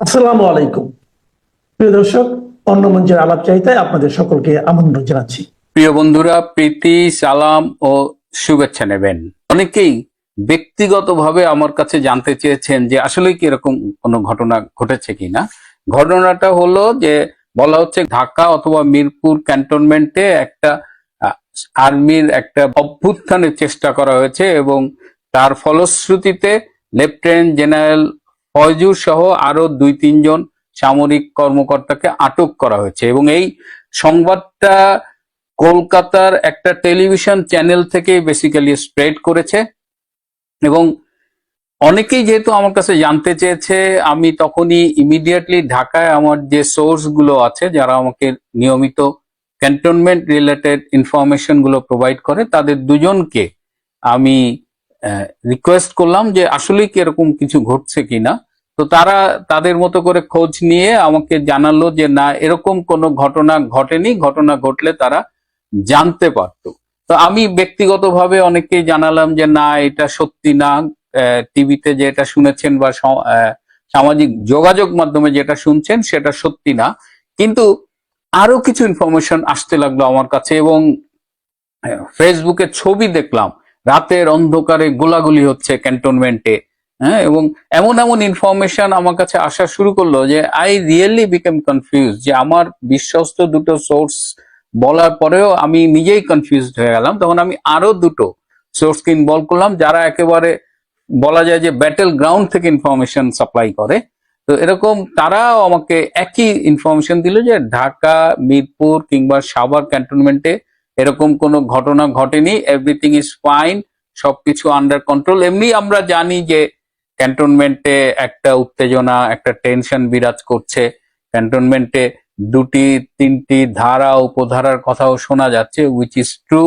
আসসালামু আলাইকুম। প্রিয় দর্শক, অন্য মঞ্চের আলাপ চাইতে আপনাদের সকলকে আমন্ত্রণ জানাচ্ছি। প্রিয় বন্ধুরা, প্রীতি, সালাম ও শুভেচ্ছা নেবেন। অনেকেই ব্যক্তিগতভাবে আমার কাছে জানতে চেয়েছেন যে আসলে কি এরকম কোনো ঘটনা ঘটেছে কিনা। ঘটনাটা হলো যে বলা হচ্ছে ঢাকা অথবা মিরপুর ক্যান্টনমেন্টে একটা আর্মির একটা অভ্যুত্থানের চেষ্টা করা হয়েছে এবং তার ফলশ্রুতিতে লেফটেন্যান্ট জেনারেল ফয়জুর সহ আরও দুই তিনজন সামরিক কর্মকর্তাকে আটক করা হয়েছে। এবং এই সংবাদটা কলকাতার একটা টেলিভিশন চ্যানেল থেকে বেসিক্যালি স্প্রেড করেছে। এবং অনেকেই যেহেতু আমার কাছে জানতে চেয়েছে, আমি তখনই ইমিডিয়েটলি ঢাকায় আমার যে সোর্সগুলো আছে, যারা আমাকে নিয়মিত ক্যান্টনমেন্ট রিলেটেড ইনফরমেশনগুলো প্রোভাইড করে, তাদের দুজনকে আমি রিকোয়েস্ট করলাম যে আসলে কি এরকম কিছু ঘটছে কিনা। তো তারা তাদের মতো করে খোঁজ নিয়ে আমাকে জানালো যে না, এরকম কোনো ঘটনা ঘটেনি, ঘটনা ঘটলে তারা জানতে পারতো। তো আমি ব্যক্তিগতভাবে অনেককে জানালাম যে না, এটা সত্যি না। টিভিতে যেটা শুনেছেন বা সামাজিক যোগাযোগ মাধ্যমে যেটা শুনছেন সেটা সত্যি না। কিন্তু আরও কিছু ইনফরমেশন আসতে লাগল আমার কাছে এবং ফেসবুকে ছবি দেখলাম। রাতের অন্ধকারে গোলাগুলি হচ্ছে ক্যান্টনমেন্টে। হ্যাঁ এবং এমন এমন ইনফরমেশন আমার কাছে আসা শুরু করল যে আই রিয়েলি বিকেম কনফিউজ যে আমার বিশ্বস্ত দুটো সোর্স বলার পরেও আমি নিজেই কনফিউজড হয়ে গেলাম। তখন আমি আরও দুটো সোর্সকে ইনভলভ করলাম, যারা একেবারে বলা যায় যে ব্যাটেল গ্রাউন্ড থেকে ইনফরমেশন সাপ্লাই করে। তো এরকম তারাও আমাকে একই ইনফরমেশন দিল যে ঢাকা, মিরপুর কিংবা সাভার ক্যান্টনমেন্টে এরকম কোনো ঘটনা ঘটেনি এভরিথিং ইজ ফাইন সবকিছু আন্ডার কন্ট্রোল এমনি আমরা জানি যে ক্যান্টনমেন্টে একটা উত্তেজনা, একটা টেনশন বিরাজ করছে। ক্যান্টনমেন্টে দুটি, তিনটি ধারা, উপধারার কথাও শোনা যাচ্ছে উইচ ইজ ট্রু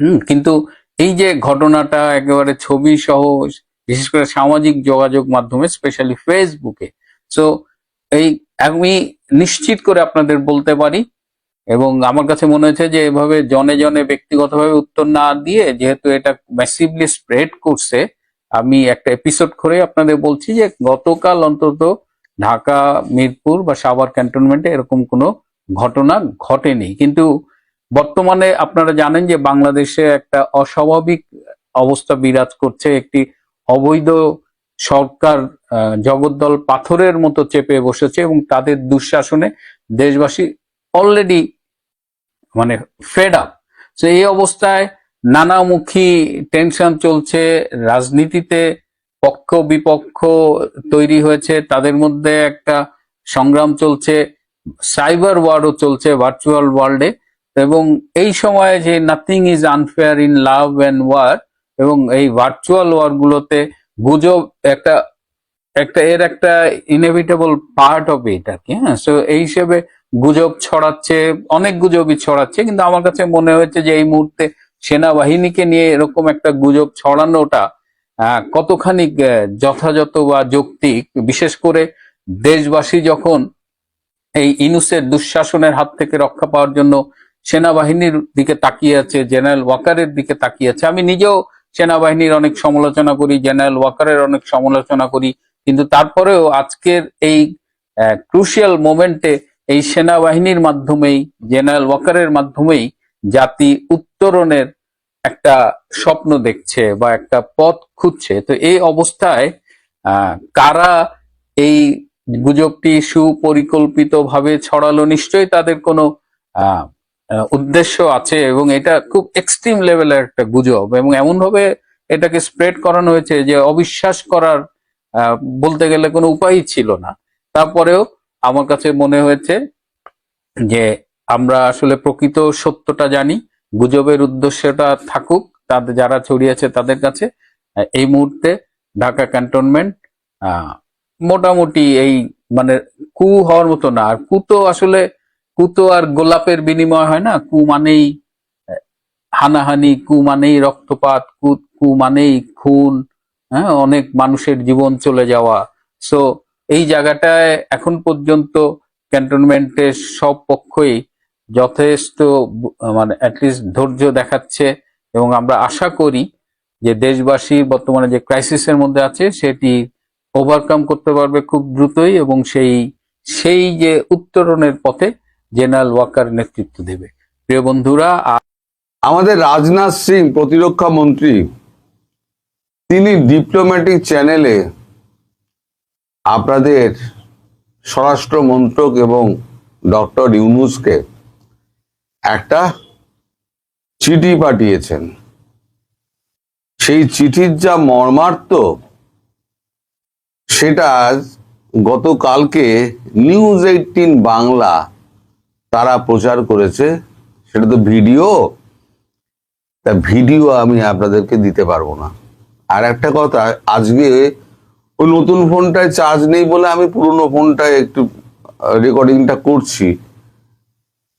হুম, কিন্তু এই যে ঘটনাটা একেবারে ছবি সহ, বিশেষ করে সামাজিক যোগাযোগ মাধ্যমে স্পেশালি ফেসবুকে সো এই আমি নিশ্চিত করে আপনাদের বলতে পারি এবং আমার কাছে মনে হয়েছে যে এভাবে জনে জনে ব্যক্তিগতভাবে উত্তর না দিয়ে, যেহেতু এটা ম্যাসিভলি স্প্রেড করছে, আমি একটা এপিসোড করে আপনাদের বলছি যে গতকাল অন্তত ঢাকা, মিরপুর বা সাভার ক্যান্টনমেন্টে এরকম কোনো ঘটনা ঘটেনি। কিন্তু বর্তমানে আপনারা জানেন যে বাংলাদেশে একটা অস্বাভাবিক অবস্থা বিরাজ করছে, একটি অবৈধ সরকার জগদ্দল পাথরের মতো চেপে বসেছে এবং তাদের দুঃশাসনে দেশবাসী অলরেডি মানে ফেড আপ তো এই অবস্থায় নানামুখী টেনশন চলছে, রাজনীতিতে পক্ষ বিপক্ষ তৈরি হয়েছে, তাদের মধ্যে একটা সংগ্রাম চলছে সাইবার ওয়ারও চলছে ভার্চুয়াল ওয়ার্ল্ডে এবং এই সময়ে যে nothing is unfair in love and war এবং এই ভার্চুয়াল ওয়ার গুলোতে গুজব একটা একটা, এর একটা ইনএভিটেবল পার্ট অফ আর কি হ্যাঁ। সো এই হিসেবে গুজব ছড়াচ্ছে, অনেক গুজবই ছড়াচ্ছে, কিন্তু আমার কাছে মনে হয়েছে যে এই মুহূর্তে সেনাবাহিনীকে নিয়ে এরকম একটা গুজব ছড়ানোটা কতখানি যথাযথ বা যৌক্তিক। বিশেষ করে দেশবাসী যখন এই ইনুসের দুঃশাসনের হাত থেকে রক্ষা পাওয়ার জন্য সেনাবাহিনীর দিকে তাকিয়ে আছে, জেনারেল ওয়াকারের দিকে তাকিয়ে আছে, আমি নিজেও সেনাবাহিনীর অনেক সমালোচনা করি, জেনারেল ওয়াকারের অনেক সমালোচনা করি, কিন্তু তারপরেও আজকের এই ক্রুশিয়াল মোমেন্টে এই সেনাবাহিনীর মাধ্যমেই, জেনারেল ওয়াকারের মাধ্যমেই জাতি উত্তরণের একটা স্বপ্ন দেখছে বা একটা পথ খুঁজছে। তো এই অবস্থায় কারা এই গুজবটি সুপরিকল্পিত ভাবে ছড়ালো নিশ্চয়ই তাদের কোনো উদ্দেশ্য আছে এবং এটা খুব এক্সট্রিম লেভেলের একটা গুজব এবং এমনভাবে এটাকে স্প্রেড করানো হয়েছে যে অবিশ্বাস করার বলতে গেলে কোনো উপায়ই ছিল না। তারপরেও আমার কাছে মনে হয়েছে যে আমরা আসলে প্রকৃত সত্যটা জানি, গুজবের উদ্দেশ্যটা থাকুক তাদের যারা ছড়িয়েছে তাদের কাছে। এই মুহূর্তে ঢাকা ক্যান্টনমেন্ট মোটামুটি এই মানে কু হওয়ার মতো না। আর কু তো আসলে, কু তো আর গোলাপের বিনিময় হয় না। কু মানেই হানাহানি, কু মানেই রক্তপাত, কু কু মানেই খুন হ্যাঁ অনেক মানুষের জীবন চলে যাওয়া। সো এই জায়গাটায় এখন পর্যন্ত ক্যান্টনমেন্টের সব পক্ষই যথেষ্ট মানে অ্যাটলিস্ট ধৈর্য দেখাচ্ছে এবং আমরা আশা করি যে দেশবাসী বর্তমানে যে ক্রাইসিসের মধ্যে আছে সেটি ওভারকাম করতে পারবে খুব দ্রুতই এবং সেই সেই যে উত্তরণের পথে জেনারেল ওয়াকার নেতৃত্ব দেবে। প্রিয় বন্ধুরা আমাদের রাজনাথ সিং প্রতিরক্ষা মন্ত্রী, তিনি ডিপ্লোম্যাটিক চ্যানেলে আপনাদের স্বরাষ্ট্র মন্ত্রক এবং ডক্টর ইউনুসকে একটা চিঠি পাঠিয়েছেন। সেই চিঠির যা মর্মার্থ, সেটা গতকালকে নিউজ এইটিন বাংলা তারা প্রচার করেছে। সেটা তো ভিডিও। তা ভিডিও আমি আপনাদেরকে দিতে পারব না। আর একটা কথা, আজকে ওই নতুন ফোনটায় চার্জ নেই বলে আমি পুরনো ফোনটায় একটু রেকর্ডিংটা করছি।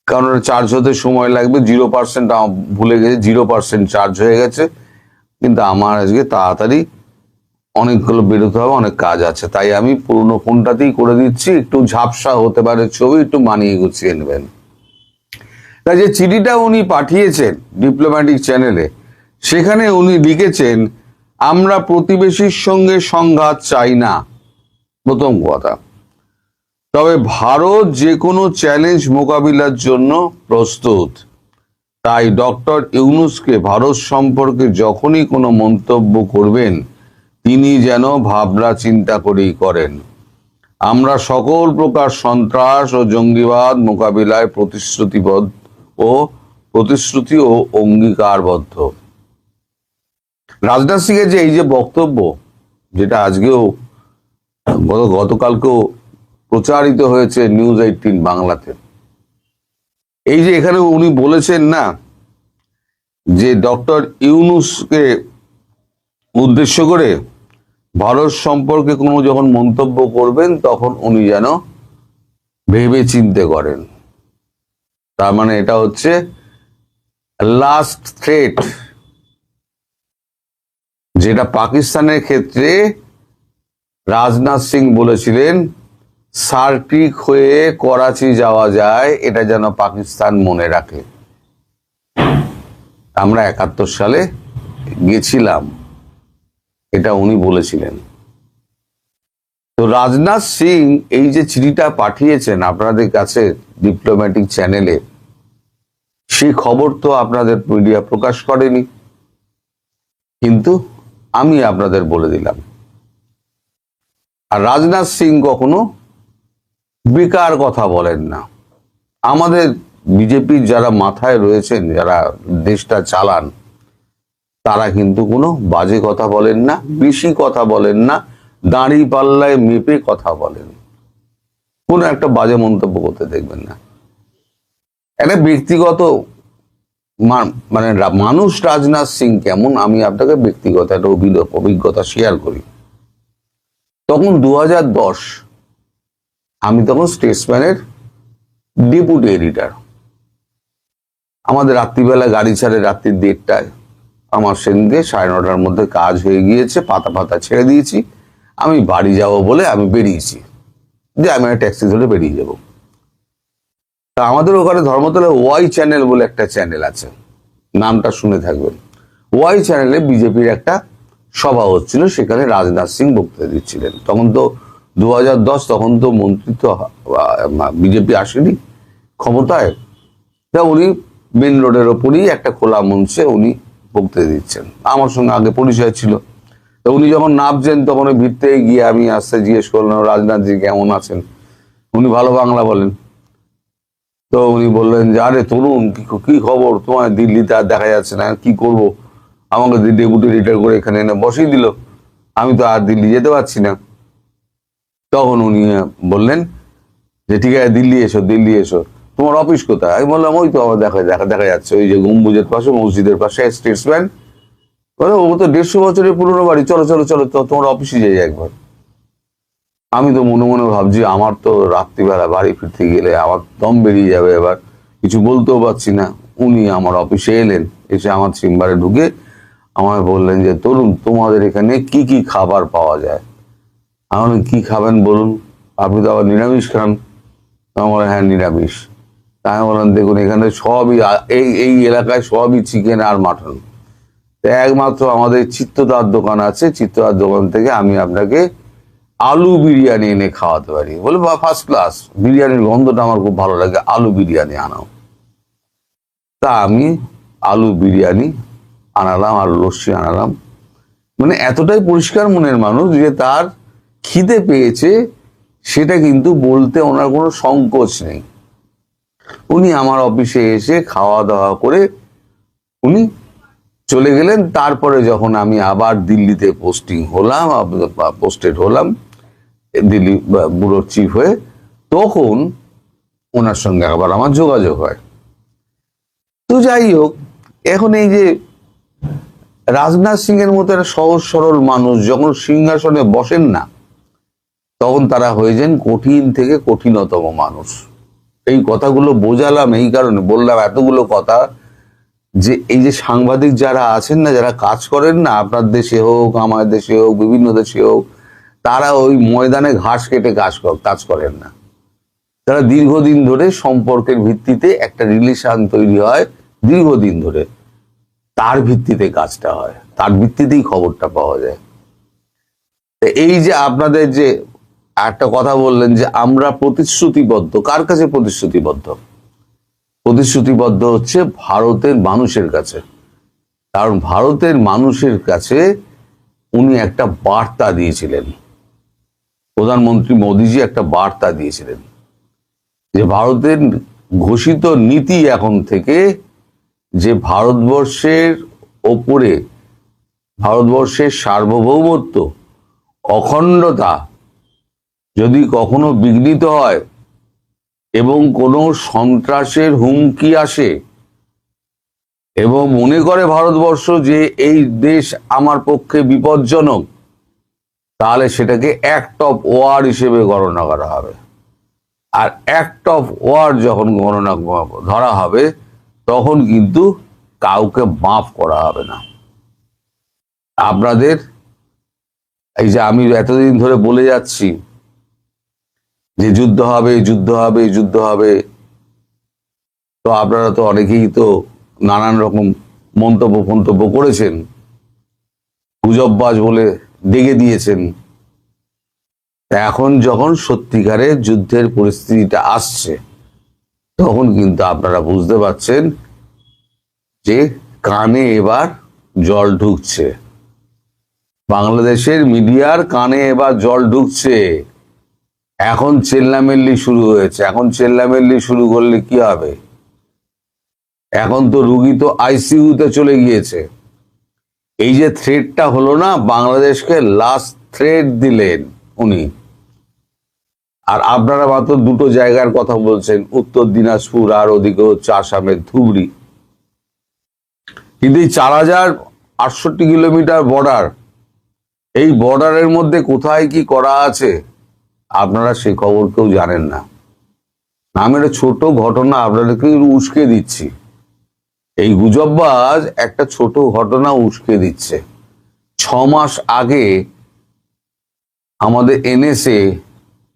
কারণ চার্জ হতে সময় লাগবে জিরো পার্সেন্ট ভুলে গেছে জিরো পার্সেন্ট চার্জ হয়ে গেছে। কিন্তু আমার আজকে তাড়াতাড়ি অনেকগুলো বেরোতে হবে, অনেক কাজ আছে। তাই আমি পুরনো ফোনটাতেই করে দিচ্ছি। একটু ঝাপসা হতে পারে ছবি, একটু মানিয়ে গুছিয়ে নেবেন। তাই যে চিঠিটা উনি পাঠিয়েছেন ডিপ্লোম্যাটিক চ্যানেলে সেখানে উনি লিখেছেন আমরা প্রতিবেশীর সঙ্গে সংঘাত চাই না। প্রথম কথা। তবে ভারত যে কোনো চ্যালেঞ্জ মোকাবিলার জন্য প্রস্তুত। তাই ডক্টর ইউনুসকে ভারত সম্পর্কে যখনই কোনো মন্তব্য করবেন, তিনি যেন ভাবনা চিন্তা করেই করেন। আমরা সকল প্রকার সন্ত্রাস ও জঙ্গিবাদ মোকাবিলায় প্রতিশ্রুতিবদ্ধ ও প্রতিশ্রুতি ও অঙ্গীকারবদ্ধ। রাজনাথ সিং এর যে এই যে বক্তব্য, যেটা আজকেও, গত, গতকালকেও প্রচারিত হয়েছে নিউজ এইটিন বাংলাতে, এই যে এখানে উনি বলেছেন না যে ডক্টর ইউনুসকে উদ্দেশ্য করে ভারত সম্পর্কে কোনো যখন মন্তব্য করবেন, তখন উনি যেন ভেবে চিনতে করেন। তার মানে এটা হচ্ছে লাস্ট থ্রেট যেটা পাকিস্তানের ক্ষেত্রে রাজনাথ সিং বলেছিলেন সার্কিক হয়ে করাচি যাওয়া যায়, এটা যেন পাকিস্তান মনে রাখে। আমরা একাত্তর সালে গেছিলাম, এটা উনি বলেছিলেন। তো রাজনাথ সিং এই যে চিঠিটা পাঠিয়েছেন আপনাদের কাছে ডিপ্লোম্যাটিক চ্যানেলে সেই খবর তো আপনাদের মিডিয়া প্রকাশ করেনি। কিন্তু আমি আপনাদের বলে দিলাম। আর রাজনাথ সিং কখনো বেকার কথা বলেন না। আমাদের বিজেপির যারা মাথায় রয়েছেন, যারা দেশটা চালান, তারা কিন্তু কোনো বাজে কথা বলেন না, বেশি কথা বলেন না, দাঁড়ি পাল্লায় মেপে কথা বলেন। কোনো একটা বাজে মন্তব্য করতে দেখবেন না। একটা ব্যক্তিগত মানে মানুষ রাজনাথ সিং কেমন? আমি আপনাকে ব্যক্তিগত একটা অভিজ্ঞতা শেয়ার করি। তখন দু আমি তখন স্টেটসম্যানের ডেপুটি এডিটার আমাদের রাত্রিবেলা গাড়ি ছাড়ে রাত্রির দেড়টায়। আমার সেদিনকে সাড়ে নটার মধ্যে কাজ হয়ে গিয়েছে, পাতা পাতা ছেড়ে দিয়েছি। আমি বাড়ি যাব বলে আমি বেরিয়েছি। যে আমি একটা ট্যাক্সি ধরে বেরিয়ে যাব। তা আমাদের ওখানে ধর্মতলা ওয়াই চ্যানেল বলে একটা চ্যানেল আছে। নামটা শুনে থাকবেন। ওয়াই চ্যানেলে বিজেপির একটা সভা হচ্ছিল, সেখানে রাজনাথ সিং বক্তৃতা দিচ্ছিলেন। তখন তো দু তখন তো মন্ত্রী তো বিজেপি আসেনি ক্ষমতায়। তা উনি মেন রোডের ওপরই একটা খোলা মঞ্চে উনি বক্তৃতা দিচ্ছেন। আমার সঙ্গে আগে পরিচয় ছিল। তো উনি যখন নামছেন তখন ওই ভিড়তে গিয়ে আমি আসতে জিজ্ঞেস করলাম রাজনাথজি কেমন আছেন? উনি ভালো বাংলা বলেন। তো উনি বললেন যে, আরে তরুণ, কি খবর? তোমার দিল্লিতে আর দেখা যাচ্ছে না, কি করব? আমাকে ডেপুটি রিটায়ার করে এখানে এনে বসিয়ে দিল। আমি তো আর দিল্লি যেতে পারছি না। তখন উনি বললেন যে, ঠিক আছে, দিল্লি এসো দিল্লি এসো। তোমার অফিস কোথায়? আমি বললাম, ওই তো আমার দেখা দেখা দেখা যাচ্ছে। ওই যে গম্বুজের পাশে, মসজিদের পাশে, স্টেটসম্যান। বলে ও তো দেড়শো বছরের পুরনো বাড়ি। চলো চলো চলো, তো তোমার অফিসে যাই একবার। আমি তো মনে মনে ভাবছি, আমার তো রাত্রিবেলা বাড়ি ফিরতে গেলে আমার দম বেরিয়ে যাবে এবার। কিছু বলতেও পারছি না। উনি আমার অফিসে এলেন, এসে আমার চেম্বারে ঢুকে আমায় বললেন যে, তরুণ, তোমাদের এখানে কি কি খাবার পাওয়া যায়? আমি কি খাবেন বলুন? আপনি তো আবার নিরামিষ খান। আমার হ্যাঁ নিরামিষ। তাই বললাম, দেখুন, এখানে সবই এই এই এলাকায় সবই চিকেন আর মাটন একমাত্র আমাদের চিত্তদার দোকান আছে। চিত্তদার দোকান থেকে আমি আপনাকে আলু বিরিয়ানি এনে খাওয়াতে পারি। বলে ফার্স্ট ক্লাস বিরিয়ানির গন্ধটা আমার খুব ভালো লাগে, আলু বিরিয়ানি আনাও। তা আমি আলু বিরিয়ানি আনালাম আর লস্যি আনালাম। মানে এতটাই পরিষ্কার মনের মানুষ যে তার খিদে পেয়েছে, সেটা কিন্তু বলতে ওনার কোনো সংকোচ নেই। উনি আমার অফিসে এসে খাওয়া দাওয়া করে উনি চলে গেলেন। তারপরে যখন আমি আবার দিল্লিতে পোস্টিং হলাম পোস্টেড হলাম দিল্লি ব্যুরোর চিফ হয়ে তখন ওনার সঙ্গে আবার আমার যোগাযোগ হয়। তো যাই হোক, এখন এই যে রাজনাথ সিং এর মতো একটা সহজ সরল মানুষ যখন সিংহাসনে বসেন না, তখন তারা হয়ে যান কঠিন থেকে কঠিনতম মানুষ। এই কথাগুলো বোঝালাম এই কারণে, বললাম এতগুলো কথা যে এই যে সাংবাদিক যারা আছেন না, যারা কাজ করেন না, আপনার দেশে হোক, আমার দেশে হোক, বিভিন্ন দেশে হোক তারা ওই ময়দানে ঘাস কেটে কাজ কাজ করেন না। তারা দীর্ঘদিন ধরে সম্পর্কের ভিত্তিতে একটা রিলেশন তৈরি হয়, দীর্ঘদিন ধরে। তার ভিত্তিতে কাজটা হয়, তার ভিত্তিতেই খবরটা পাওয়া যায়। এই যে আপনাদের যে একটা কথা বললেন যে আমরা প্রতিশ্রুতিবদ্ধ, কার কাছে প্রতিশ্রুতিবদ্ধ? প্রতিশ্রুতিবদ্ধ হচ্ছে ভারতের মানুষের কাছে। কারণ ভারতের মানুষের কাছে উনি একটা বার্তা দিয়েছিলেন। প্রধানমন্ত্রী মোদীজি একটা বার্তা দিয়েছিলেন যে ভারতের ঘোষিত নীতি এখন থেকে যে ভারতবর্ষের ওপরে, ভারতবর্ষের সার্বভৌমত্ব, অখণ্ডতা যদি কখনো বিঘ্নিত হয় এবং কোনো সন্ত্রাসের হুমকি আসে এবং মনে করে ভারতবর্ষ যে এই দেশ আমার পক্ষে বিপজ্জনক তাহলে সেটাকে অ্যাক্ট অফ ওয়ার হিসেবে গণনা করা হবে। আর অ্যাক্ট অফ ওয়ার যখন গণনা ধরা হবে, তখন কিন্তু কাউকে মাফ করা হবে না। আপনাদের, এই যে আমি এতদিন ধরে বলে যাচ্ছি যে যুদ্ধ হবে যুদ্ধ হবে যুদ্ধ হবে, তো আপনারা তো অনেকেই তো নানান রকম মন্তব্য ফন্তব্য করেছেন। গুজববাজ বলে ডেকে দিয়েছেন। এখন যখন সত্যিকারের যুদ্ধের পরিস্থিতিটা আসছে, তখন কিন্তু আপনারা বুঝতে পারছেন যে কানে এবার জল ঢুকছে। বাংলাদেশের মিডিয়ার কানে এবার জল ঢুকছে। এখন চেল্লামেল্লি শুরু হয়েছে। এখন চেল্লামেল্লি শুরু করলে কি হবে? এখন তো রুগী তো আইসিইউতে চলে গিয়েছে। এই যে থ্রেডটা হলো না, বাংলাদেশকে লাস্ট থ্রেড দিলেন উনি। আর আপনারা মাত্র দুটো জায়গার কথা বলছেন, উত্তর দিনাজপুর আর ওদিকে হচ্ছে আসামের ধুবড়ি। কিন্তু এই চার হাজার আটষট্টি কিলোমিটার বর্ডার এই বর্ডারের মধ্যে কোথায় কি করা আছে, আপনারা সে খবর কেউ জানেন না। আমি একটা ছোট ঘটনা আপনাদেরকে উস্কে দিচ্ছি। এই গুজববাজ একটা ছোট ঘটনা উস্কে দিচ্ছে। ছ মাস আগে আমাদের এনএসএ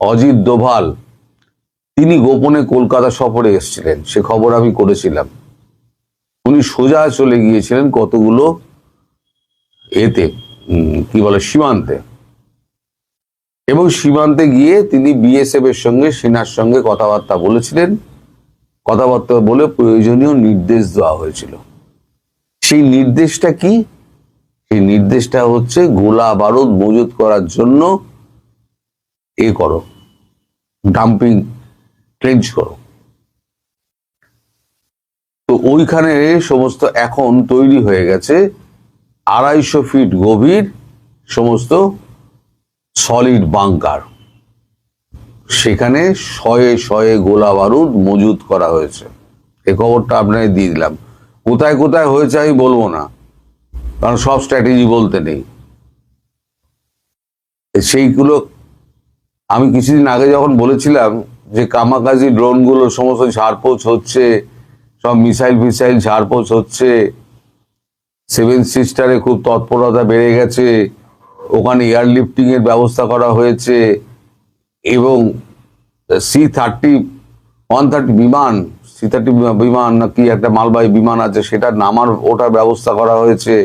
অজিত দোভাল, তিনি গোপনে কলকাতা সফরে এসেছিলেন, সে খবর আমি করেছিলাম। উনি সোজা চলে গিয়েছিলেন কতগুলো এতে কি বলে, সীমান্তে। এবং সীমান্তে গিয়ে তিনি বিএসএফ এর সঙ্গে, সেনার সঙ্গে কথাবার্তা বলেছিলেন। কথাবার্তা বলে প্রয়োজনীয় নির্দেশ দেওয়া হয়েছিল। সেই নির্দেশটা কি? সেই নির্দেশটা হচ্ছে গোলা বারুদ মজুত করার জন্য এ করো ডাম্পিং ট্রেঞ্চ করো। তো ওইখানে সমস্ত এখন তৈরি হয়ে গেছে আড়াইশো ফিট গভীর সমস্ত সলিড বাংকার সেখানে শয়ে শয়ে গোলা বারুদ মজুত করা হয়েছে। এ খবরটা আপনাকে দিয়ে দিলাম। কোথায় কোথায় হয়েছে আমি বলব না, কারণ সব স্ট্র্যাটেজি বলতে নেই। সেইগুলো আমি কিছুদিন আগে যখন বলেছিলাম যে কামাকাজি ড্রোনগুলো সমস্ত ঝাড়পোছ হচ্ছে, সব মিসাইল ফিসাইল ঝাড়পোছ হচ্ছে, সেভেন সিস্টারে খুব তৎপরতা বেড়ে গেছে, ওখানে এয়ারলিফটিং এর ব্যবস্থা করা হয়েছে এবং সি থার্টি ওয়ান থার্টি বিমান সি থার্টি বিমান নাকি একটা মালবাহী বিমান আছে, সেটা নামার, ওটার ব্যবস্থা করা হয়েছে।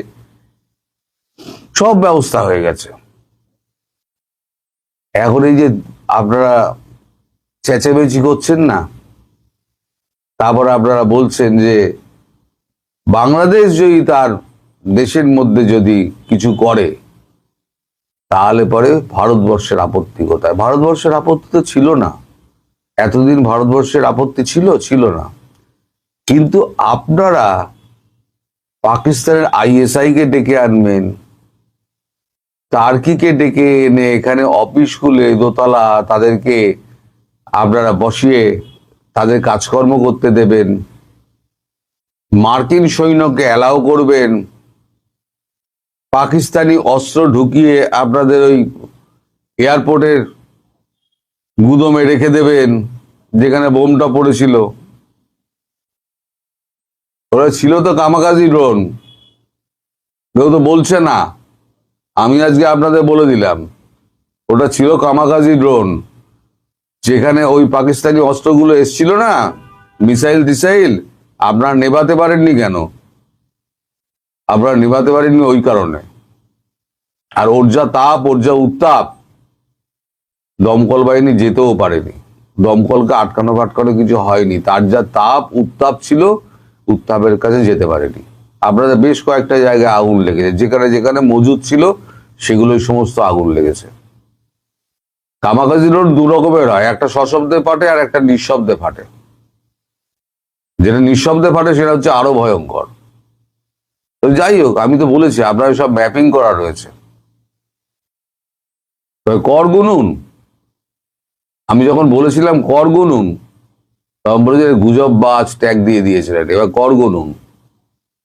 সব ব্যবস্থা হয়ে গেছে। এখন এই যে আপনারা চেঁচামেচি করছেন না, তারপর আপনারা বলছেন যে, বাংলাদেশ যদি তার দেশের মধ্যে যদি কিছু করে তাহলে পরে ভারতবর্ষের আপত্তি কোথায়? ভারতবর্ষের আপত্তি তো ছিল না। এতদিন ভারতবর্ষের আপত্তি ছিল ছিল না। কিন্তু আপনারা পাকিস্তানের আইএসআই কে ডেকে আনবেন টার্কিকে ডেকে এনে এখানে অফিস খুলে দোতলা তাদেরকে আপনারা বসিয়ে তাদের কাজকর্ম করতে দেবেন, মার্কিন সৈন্যকে অ্যালাউ করবেন পাকিস্তানি অস্ত্র ঢুকিয়ে আপনাদের ওই এয়ারপোর্টের গুদমে রেখে দেবেন, যেখানে বোমটা পড়েছিল। ওরা ছিল তো কামাকাজি ড্রোন। কেউ তো বলছে না। আমি আজকে আপনাদের বলে দিলাম, ওটা ছিল কামাকাজি ড্রোন, যেখানে ওই পাকিস্তানি অস্ত্রগুলো এসছিল না? মিসাইল টিসাইল আপনারা নেভাতে পারেননি কেন? আপনারা নেভাতে পারেননি ওই কারণে। আর ওর যা তাপ, ওর যা উত্তাপ, দমকল বাহিনী যেতেও পারেনি। দমকলকে আটকানো ফাটকানো কিছু হয়নি। তার যা তাপ, উত্তাপ ছিল, উত্তাপের কাছে যেতে পারেনি। আপনাদের বেশ কয়েকটা জায়গায় আগুন লেগেছে। যেখানে যেখানে মজুদ ছিল, সেগুলোই সমস্ত আগুন লেগেছে। কামাকাজি রোড দু রকমের হয়। একটা সশব্দে ফাটে আর একটা নিঃশব্দে ফাটে। যেটা নিঃশব্দে ফাটে, সেটা হচ্ছে আরও ভয়ঙ্কর। তো যাই হোক, আমি তো বলেছি, আপনার সব ম্যাপিং করা রয়েছে। কর গুনুন। আমি যখন বলেছিলাম কর গুনুন, তখন বলে যে গুজব বাজ ট্যাগ দিয়ে দিয়েছিলেন। এবার কর গুনুন।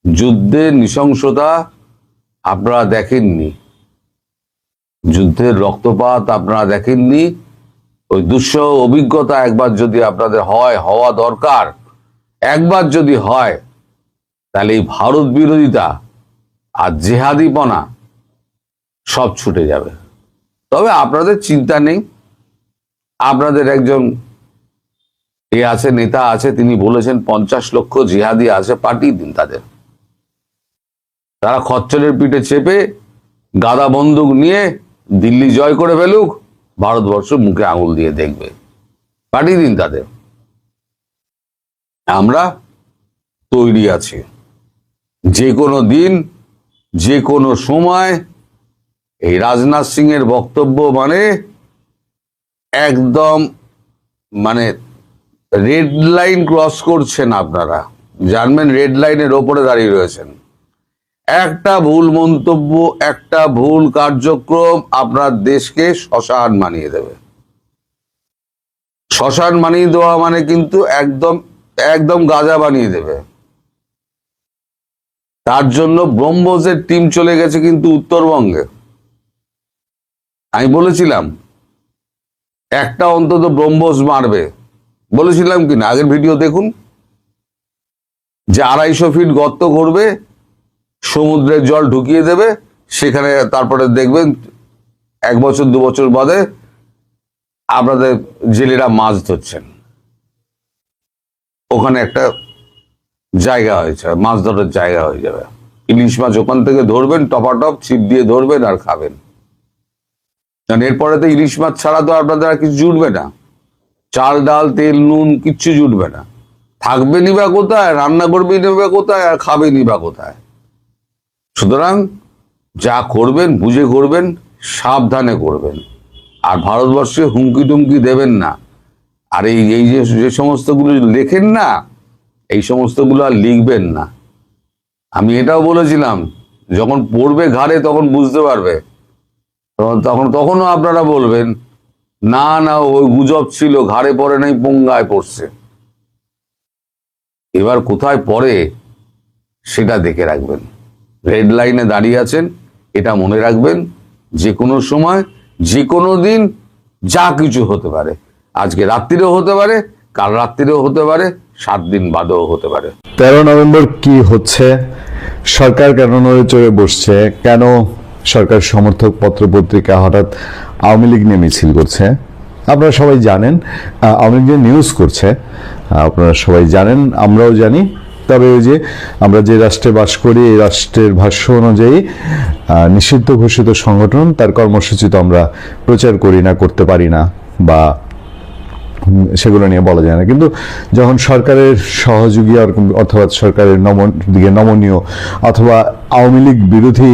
যুদ্ধের নৃশংসতা আপনারা দেখেননি। যুদ্ধের রক্তপাত আপনারা দেখেননি। ওই দুঃসহ অভিজ্ঞতা একবার যদি আপনাদের হয়, হওয়া দরকার। একবার যদি হয় তাহলে এই ভারত বিরোধিতা আর জেহাদিপনা সব ছুটে যাবে। তবে আপনাদের চিন্তা নেই। আপনাদের একজন এ আছে, নেতা আছে, তিনি বলেছেন পঞ্চাশ লক্ষ জিহাদি আছে, পাঠিয়ে দিন তাদের। তারা খচ্চরের পিঠে চেপে গাদা বন্দুক নিয়ে দিল্লি জয় করে ফেলুক, ভারতবর্ষ মুখে আঙুল দিয়ে দেখবে। পাঠিয়ে দিন তাদের। আমরা তৈরি আছি। যে কোনো দিন, যে কোনো সময় এই রাজনাথ সিং এর বক্তব্য মানে একদম মানে রেড লাইন ক্রস করছেন আপনারা। জানবেন রেড লাইনের ওপরে দাঁড়িয়ে রয়েছেন। একটা ভুল মন্তব্য, একটা ভুল কার্যক্রম আপনার দেশকে শ্মশান মানিয়ে দেবে। শ্মশান মানিয়ে দেওয়া মানে কিন্তু একদম একদম গাজা বানিয়ে দেবে। তার জন্য ব্রহ্মোসের টিম চলে গেছে কিন্তু উত্তরবঙ্গে। আমি বলেছিলাম, একটা অন্তত ব্রহ্মোস মারবে। বলেছিলাম কি না? আগের ভিডিও দেখুন। যে আড়াইশো ফিট গর্ত করবে, সমুদ্রের জল ঢুকিয়ে দেবে, সেখানে তারপরে দেখবেন এক বছর, দু বছর বাদে আপনাদের জেলেরা মাছ ধরছেন। ওখানে একটা জায়গা হয়েছে মাছ ধরার জায়গা হয়ে যাবে। ইলিশ মাছ ওখান থেকে ধরবেন, টপাটপ, ছিপ দিয়ে ধরবেন আর খাবেন। কারণ এরপরে তো ইলিশ মাছ ছাড়া তো আপনাদের আর কিছু জুটবে না। চাল, ডাল, তেল, নুন কিচ্ছু জুটবে না। থাকবে নিবা কোথায়, রান্না করবে নিবা কোথায় আর খাবে নিবা কোথায়। সুতরাং যা করবেন, বুঝে করবেন, সাবধানে করবেন। আর ভারতবর্ষে হুমকি টুমকি দেবেন না। আর এই এই যে যে সমস্তগুলো লেখেন না এই সমস্তগুলো আর লিখবেন না। আমি এটাও বলেছিলাম, যখন পড়বে ঘাড়ে তখন বুঝতে পারবে। তখন তখন তখনও আপনারা বলবেন, না না, ওই গুজব ছিল, ঘাড়ে পড়ে নাই, পঙ্গায় পড়ছে। এবার কোথায় পড়ে, সেটা দেখে রাখবেন। রেড লাইনে দাঁড়িয়ে আছেন, এটা মনে রাখবেন, যে কোনো সময়, যে কোনো দিন যা কিছু হতে পারে। আজকে রাত্রিরেও হতে পারে, কাল রাত্রিরেও হতে পারে সাত দিন বাদেও হতে পারে। তেরো নভেম্বর কি হচ্ছে? সরকার কেন নড়ে চড়ে বসছে? কেন সরকার সমর্থক পত্র পত্রিকা হঠাৎ আওয়ামী লীগ নিয়ে মিছিল করছে? আপনারা সবাই জানেন আওয়ামী লীগ নিউজ করছে আপনারা সবাই জানেন, আমরাও জানি। তবে ওই যে আমরা যে রাষ্ট্রে বাস করি, এই রাষ্ট্রের ভাষ্য অনুযায়ী নিষিদ্ধ ঘোষিত সংগঠন, তার কর্মসূচি তো আমরা প্রচার করি না, করতে পারি না, বা সেগুলো নিয়ে বলা যায় না। কিন্তু যখন সরকারের সহযোগী অথবা সরকারের নমন দিকে নমনীয় অথবা আওয়ামী লীগ বিরোধী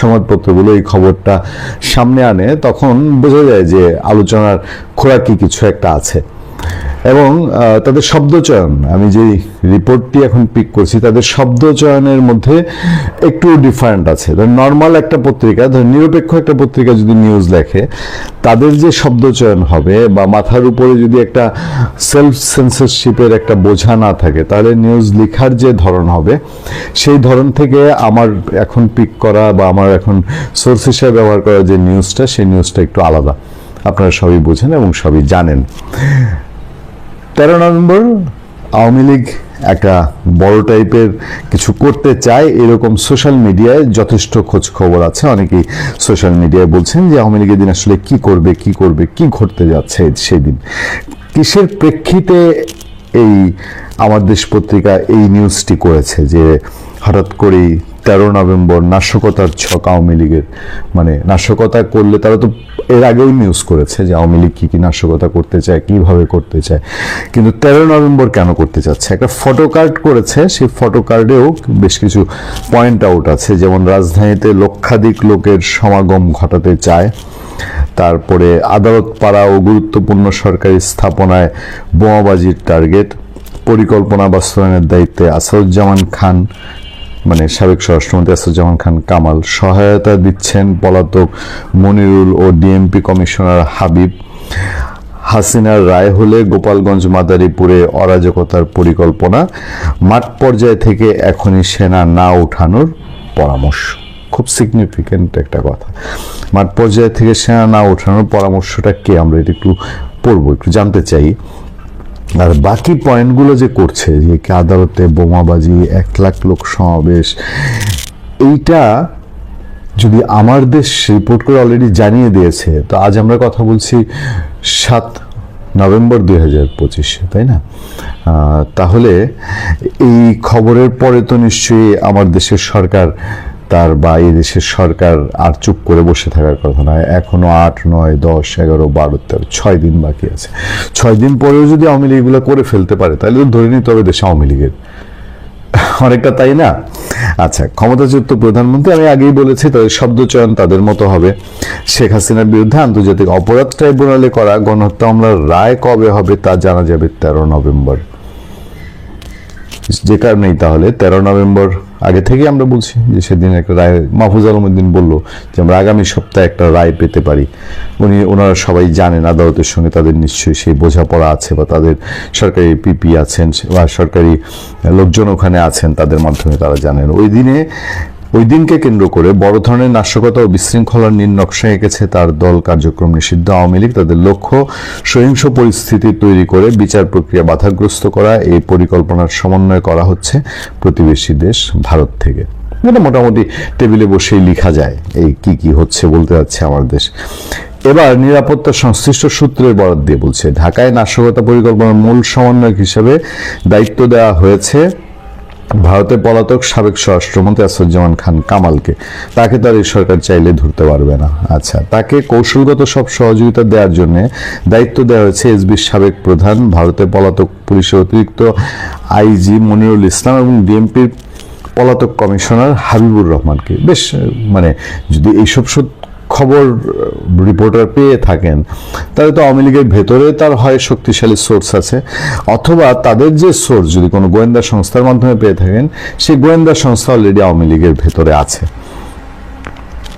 সংবাদপত্রগুলো এই খবরটা সামনে আনে, তখন বোঝা যায় যে আলোচনার খোরাকি কিছু একটা আছে। এবং তাদের শব্দচয়ন আমি যে রিপোর্টটি এখন পিক করছি, তাদের শব্দচয়নের মধ্যে একটু ডিফারেন্ট আছে। ধর নর্মাল একটা পত্রিকা, ধর, নিরপেক্ষ একটা পত্রিকা যদি নিউজ লেখে, তাদের যে শব্দচয়ন হবে বা মাথার উপরে যদি একটা সেলফ সেন্সরশিপের একটা বোঝা না থাকে, তাহলে নিউজ লেখার যে ধরন হবে, সেই ধরন থেকে আমার এখন পিক করা বা আমার এখন সোর্স হিসেবে ব্যবহার করা যে নিউজটা সেই নিউজটা একটু আলাদা। আপনারা সবই বোঝেন এবং সবই জানেন। তেরো নভেম্বর আওয়ামী লীগ একটা বড় টাইপের কিছু করতে চায় এরকম সোশ্যাল মিডিয়ায় যথেষ্ট খোঁজ খবর আছে। অনেকেই সোশ্যাল মিডিয়ায় বলছেন যে আওয়ামী লীগের দিন আসলে কি করবে কি করবে, কি ঘটতে যাচ্ছে সেদিন। কিসের প্রেক্ষিতে এই আমার দেশ পত্রিকা এই নিউজটি করেছে যে হঠাৎ করেই তেরো নভেম্বর নাশকতার ছক আওয়ামী লীগের মানে নাশকতা করলে তারা তো এর আগেও নিউজ করেছে যে আওয়ামী লীগ কী কী নাশকতা করতে চায়, কীভাবে করতে চায়। কিন্তু তেরো নভেম্বর কেন করতে চাচ্ছে? একটা ফটো কার্ড করেছে, সেই ফটো কার্ডেও বেশ কিছু পয়েন্ট আউট আছে। যেমন রাজধানীতে লক্ষাধিক লোকের সমাগম ঘটাতে চায়, তারপরে আদালত পাড়া ও গুরুত্বপূর্ণ সরকারি স্থাপনায় বোমাবাজির টার্গেট পরিকল্পনা বাস্তবায়নের দায়িত্বে আসাদুজ্জামান খান মানে সাবেক স্বরাষ্ট্রমন্ত্রী আসাদুজ্জামান খান কামাল সহায়তা দিচ্ছেন পলাতক মনিরুল ও ডিএমপি কমিশনার হাবিব। হাসিনার রায় হলে গোপালগঞ্জ, মাদারীপুরে অরাজকতার পরিকল্পনা। মাঠ পর্যায় থেকে এখনই সেনা না ওঠানোর পরামর্শ। খুব সিগনিফিক্যান্ট একটা কথা। মাঠ পর্যায় থেকে সেনা না ওঠানোর পরামর্শটা কে? আমরা এটা একটু পড়ব, একটু জানতে চাই। আর বাকি পয়েন্টগুলো যে করছে, যে কি আদালতে বোমাবাজি, এক লাখ লোক সমাবেশ, এইটা যদি আমার দেশ রিপোর্ট করে অলরেডি জানিয়ে দিয়েছে, তো আজ আমরা কথা বলছি সাত নভেম্বর দুই হাজার পঁচিশে, তাই না? তাহলে এই খবরের পরে তো নিশ্চয়ই আমার দেশের সরকার তার বা দেশের সরকার আর চুপ করে বসে থাকার কথা নয়। এখনও আট, নয়, দশ, এগারো, বারো, তেরো, ছয় দিন বাকি আছে। ছয় দিন পরেও যদি আওয়ামী লীগ এগুলো করে ফেলতে পারে, তাহলে তো ধরে নিতে হবে দেশে আওয়ামী লীগের। অনেকটা তাই না? আচ্ছা ক্ষমতাচ্যুত প্রধানমন্ত্রী, আমি আগেই বলেছি, তাদের শব্দচয়ন তাদের মতো হবে। শেখ হাসিনার বিরুদ্ধে আন্তর্জাতিক অপরাধ ট্রাইব্যুনালে করা গণহত্যা মামলার রায় কবে হবে তা জানা যাবে তেরো নভেম্বর। যে কারণেই তাহলে তেরো নভেম্বর আগে থেকে আমরা বলছি যে সেদিন একটা রায়, মাহফুজ আলমুদ্দিন বলল যে আমরা আগামী সপ্তাহে একটা রায় পেতে পারি। উনি, ওনারা সবাই জানেন, আদালতের সঙ্গে তাদের নিশ্চয়ই সেই বোঝাপড়া আছে বা তাদের সরকারি পিপি আছেন বা সরকারি লোকজন ওখানে আছেন, তাদের মাধ্যমে তারা জানেন। ওই দিনে ওই দিনকে কেন্দ্র করে বড় ধরনের নাশকতা ও বিশৃঙ্খলার নীল নকশা এঁকেছে তার দল কার্যক্রম নিষিদ্ধ আওয়ামী লীগ। তাদের লক্ষ্য, সহিংস পরিস্থিতি তৈরি করে বিচার প্রক্রিয়া বাধাগ্রস্ত করা। এই পরিকল্পনার সমন্বয় করা হচ্ছে প্রতিবেশী দেশ ভারত থেকে। এটা মোটামুটি টেবিলে বসেই লিখা যায় এই কি কি হচ্ছে বলতে যাচ্ছে আমার দেশ। এবার নিরাপত্তা সংশ্লিষ্ট সূত্রের বরাদ দিয়ে বলছে, ঢাকায় নাশকতা পরিকল্পনার মূল সমন্বয়ক হিসেবে দায়িত্ব দেওয়া হয়েছে ভারতের পলাতক সাবেক স্বরাষ্ট্রমন্ত্রী আসাদুজ্জামান খান কামালকে। তাকে তার এই সরকার চাইলে ধরতে পারবে না। আচ্ছা তাকে কৌশলগত সব সহযোগিতা দেওয়ার জন্য দায়িত্ব দেওয়া হয়েছে এসবির সাবেক প্রধান, ভারতের পলাতক পুলিশের অতিরিক্ত আইজি মনিরুল ইসলাম এবং ডিএমপির পলাতক কমিশনার হাবিবুর রহমানকে। বেশ মানে যদি এইসব সত- খবর রিপোর্টার পেয়ে থাকেন। তাহলে তো আওয়ামী লীগের ভেতরে তার হয় শক্তিশালী সোর্স আছে। অথবা তাদের যে সোর্স, যদি কোনো গোয়েন্দা সংস্থার মাধ্যমে পেয়ে থাকেন, সেই গোয়েন্দা সংস্থা অলরেডি আওয়ামী লীগের ভেতরে আছে।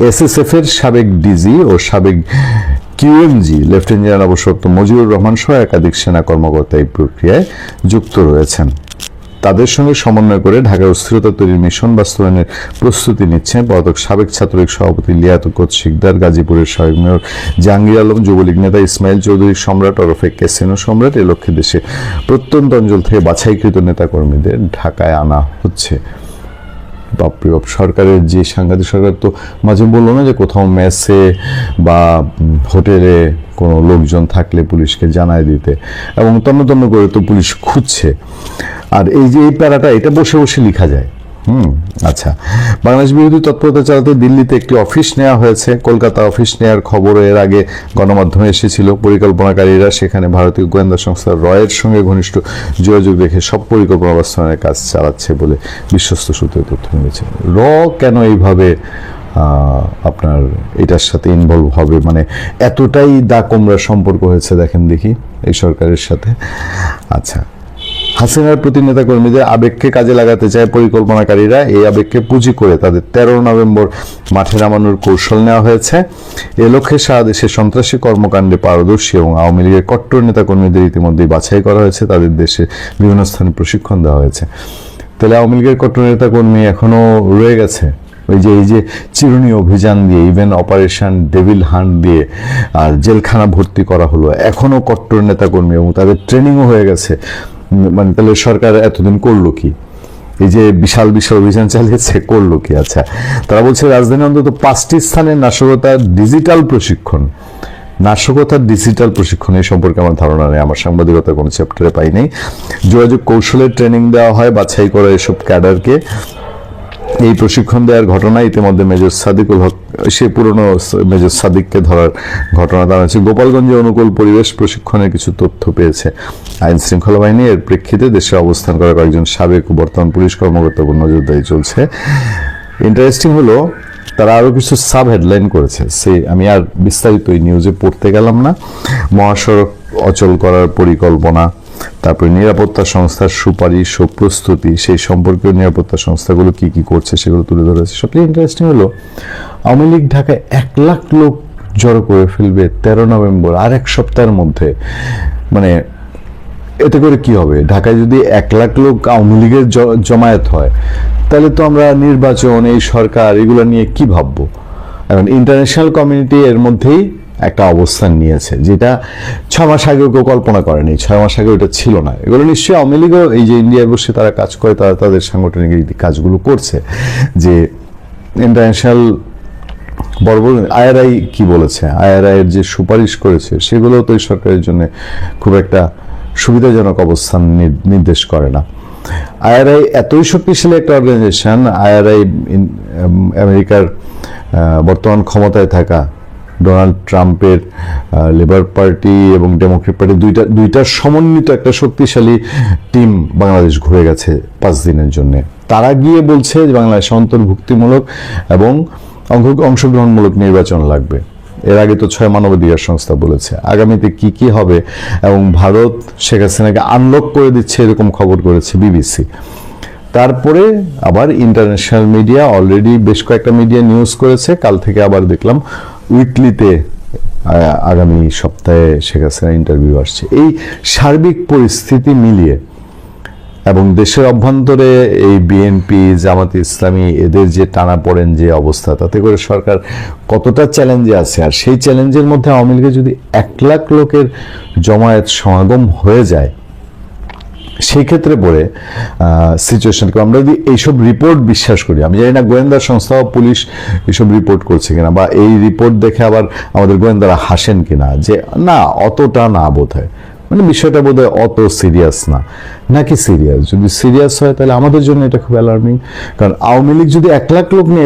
এসএসএফ এর সাবেক ডিজি ও সাবেক কিউএমজি লেফটেন্যান্ট জেনারেল অবসরপ্রাপ্ত মজিবুর রহমান সহ একাধিক সেনা কর্মকর্তা এই প্রক্রিয়ায় যুক্ত রয়েছেন। তাদের সঙ্গে সমন্বয় করে ঢাকার অস্থিরতা তৈরির মিশন বাস্তবায়নের প্রস্তুতি নিচ্ছে পদক সাবেক ছাত্রলীগ সভাপতি লিয়াকত শিকদার, গাজীপুরের সাবেক মেয়র জাহাঙ্গীর আলম, যুবলীগ নেতা ইসমাইল চৌধুরী সম্রাট, ওরফে কেসেনো সম্রাট এ লক্ষ্যে দেশে প্রত্যন্ত অঞ্চল থেকে বাছাইকৃত নেতাকর্মীদের ঢাকায় আনা হচ্ছে। বাপরে বাপ, সরকারের যে সাংঘাতিক সরকার তো মাঝে বলল না যে কোথাও মেসে বা হোটেলে কোনো লোকজন থাকলে পুলিশকে জানায় দিতে এবং তন্ন তন্ন করে তো পুলিশ খুঁজছে। আর এই যে এই প্যারাটা, এটা বসে বসে লেখা যায়। হুম আচ্ছা। বাংলাদেশ বিরোধী তৎপরতা চালাতে দিল্লিতে একটি অফিস নেওয়া হয়েছে। কলকাতা অফিস নেওয়ার খবর এর আগে গণমাধ্যমে এসেছিল। পরিকল্পনাকারীরা সেখানে ভারতীয় গোয়েন্দা সংস্থা রয়ের সঙ্গে ঘনিষ্ঠ যোগাযোগ রেখে সব পরিকল্পনা বাস্তবায়নের কাজ চালাচ্ছে বলে বিশ্বস্ত সূত্রে তথ্য মিলেছে। র কেন এইভাবে আপনার এটার সাথে ইনভলভ হবে? মানে এতটাই দা সম্পর্ক হয়েছে, দেখেন দেখি, এই সরকারের সাথে। আচ্ছা হাসিনার প্রতি নেতাকর্মীদের আবেগকে কাজে লাগাতে চায় পরিকল্পনাকারীরা। এই আবেগকে পুঁজি করে তাদের তেরো নভেম্বর মাঠে নামানোর কৌশল নেওয়া হয়েছে। এ লক্ষ্যে সারা দেশে সন্ত্রাসী কর্মকাণ্ডে পারদর্শী এবং আওয়ামী লীগের কট্টর নেতাকর্মীদের ইতিমধ্যেই বাছাই করা হয়েছে। তাদের দেশে বিভিন্ন স্থানে প্রশিক্ষণ দেওয়া হয়েছে। তাহলে আওয়ামী লীগের কট্টর নেতাকর্মী এখনও রয়ে গেছে? ওই যে, এই যে চিরুনি অভিযান দিয়ে ইভেন অপারেশন ডেভিল হান্ট দিয়ে আর জেলখানা ভর্তি করা হলো। এখনও কট্টর নেতাকর্মী এবং তাদের ট্রেনিংও হয়ে গেছে। মানে তাহলে সরকার এতদিন করল কি? এই যে বিশাল বিশাল অভিযান চালিয়েছে, করল কি? আচ্ছা তারা বলছে রাজধানী অন্তত পাঁচটি স্থানে নাশকতার ডিজিটাল প্রশিক্ষণ। নাশকতার ডিজিটাল প্রশিক্ষণ এই সম্পর্কে আমার ধারণা নেই, আমার সাংবাদিকতা কোনো চ্যাপ্টারে পাই নাই যোগাযোগ কৌশলের ট্রেনিং দেওয়া হয়, বাছাই করা এসব ক্যাডারকে এই প্রশিক্ষণ দেওয়ার ঘটনা ইতিমধ্যে মেজর সাদিকুল হক, সে পুরনো মেজর সাদিককে ধরার ঘটনা দাঁড়াচ্ছে। গোপালগঞ্জে অনুকূল পরিবেশ প্রশিক্ষণের কিছু তথ্য পেয়েছে। আইন শৃঙ্খলা বাহিনী এর প্রেক্ষিতে দেশে অবস্থান করা কয়েকজন সাবেক বর্তমান পুলিশ কর্মকর্তার উপর নজরদারি চলছে। ইন্টারেস্টিং হলো, তারা আরও কিছু সাব হেডলাইন করেছে। সে, আমি আর বিস্তারিত এই নিউজে পড়তে গেলাম না। মহাসড়ক অচল করার পরিকল্পনা তারপরে নিরাপত্তা সংস্থার সুপারিশ ও প্রস্তুতি, সেই সম্পর্কীয় নিরাপত্তা সংস্থাগুলো কি কি করছে সেগুলো তুলে ধরেছে। সবচেয়ে ইন্টারেস্টিং হলো, আওয়ামী লীগ ঢাকায় এক লাখ লোক জড়ো করে ফেলবে তেরো নভেম্বর, আর এক সপ্তাহের মধ্যে। মানে এতে করে কি হবে? ঢাকায় যদি এক লাখ লোক আওয়ামী লীগের জমায়েত হয়, তাহলে তো আমরা নির্বাচন, এই সরকার, এগুলো নিয়ে কি ভাববো? এখন ইন্টারন্যাশনাল কমিউনিটি এর মধ্যেই একটা অবস্থান নিয়েছে, যেটা ছ মাস আগেও কেউ কল্পনা করেনি, ছয় মাস আগে ওটা ছিল না। এগুলো নিশ্চয়ই আওয়ামী লীগও এই যে ইন্ডিয়ায় বসে তারা কাজ করে, তারা তাদের সাংগঠনিক কাজগুলো করছে, যে ইন্টারন্যাশনাল বড় বড় আইআরআই কি বলেছে আইআরআই এর যে সুপারিশ করেছে সেগুলো তো এই সরকারের জন্য খুব একটা সুবিধাজনক অবস্থান নির- নির্দেশ করে না। আইআরআই এতই শক্তিশালী একটা অর্গানাইজেশন আইআরআই আমেরিকার বর্তমান ক্ষমতায় থাকা ডোনাল্ড ট্রাম্পের লেবার পার্টি এবং ডেমোক্রেট পার্টি দুইটা, দুইটার সমন্বিত একটা শক্তিশালী টিম বাংলাদেশ ঘুরে গেছে পাঁচ দিনের জন্য। তারা গিয়ে বলছে যে বাংলাদেশ অন্তর্ভুক্তিমূলক এবং অংশ- অংশগ্রহণমূলক নির্বাচন লাগবে। এর আগে তো ছয় মানবাধিকার সংস্থা বলেছে। আগামীতে কি কি হবে এবং ভারত শেখ হাসিনাকে আনলক করে দিচ্ছে এরকম খবর করেছে বিবিসি। তারপরে আবার ইন্টারন্যাশনাল মিডিয়া অলরেডি বেশ কয়েকটা মিডিয়া নিউজ করেছে। কাল থেকে আবার দেখলাম উইকলিতে আগামী সপ্তাহে শেখ হাসিনা ইন্টারভিউ আসছে। এই সার্বিক পরিস্থিতি মিলিয়ে এবং দেশের অভ্যন্তরে এই বিএনপি জামাত ইসলামী, এদের যে টানা পড়েন যে অবস্থা, তাতে করে সরকার কতটা চ্যালেঞ্জে আছে? আর সেই চ্যালেঞ্জের মধ্যে আওয়ামী যদি এক লাখ লোকের জমায়েত সমাগম হয়ে যায় সেই ক্ষেত্রে পড়ে সিচুয়েশনকে আমরা যদি এইসব রিপোর্ট বিশ্বাস করি, আমি জানি না গোয়েন্দা সংস্থা পুলিশ এইসব রিপোর্ট করছে কিনা বা এই রিপোর্ট দেখে আবার আমাদের গোয়েন্দারা হাসেন কিনা, যে না, অতটা না বোধ হয় মানে বিষয়টা বোধ অত সিরিয়াস না। নাকি সিরিয়াস যদি সিরিয়াস হয় তাহলে আমাদের জন্য এটা খুব অ্যালার্মিং কারণ আওয়ামী লীগ যদি এক লাখ লোক নিয়ে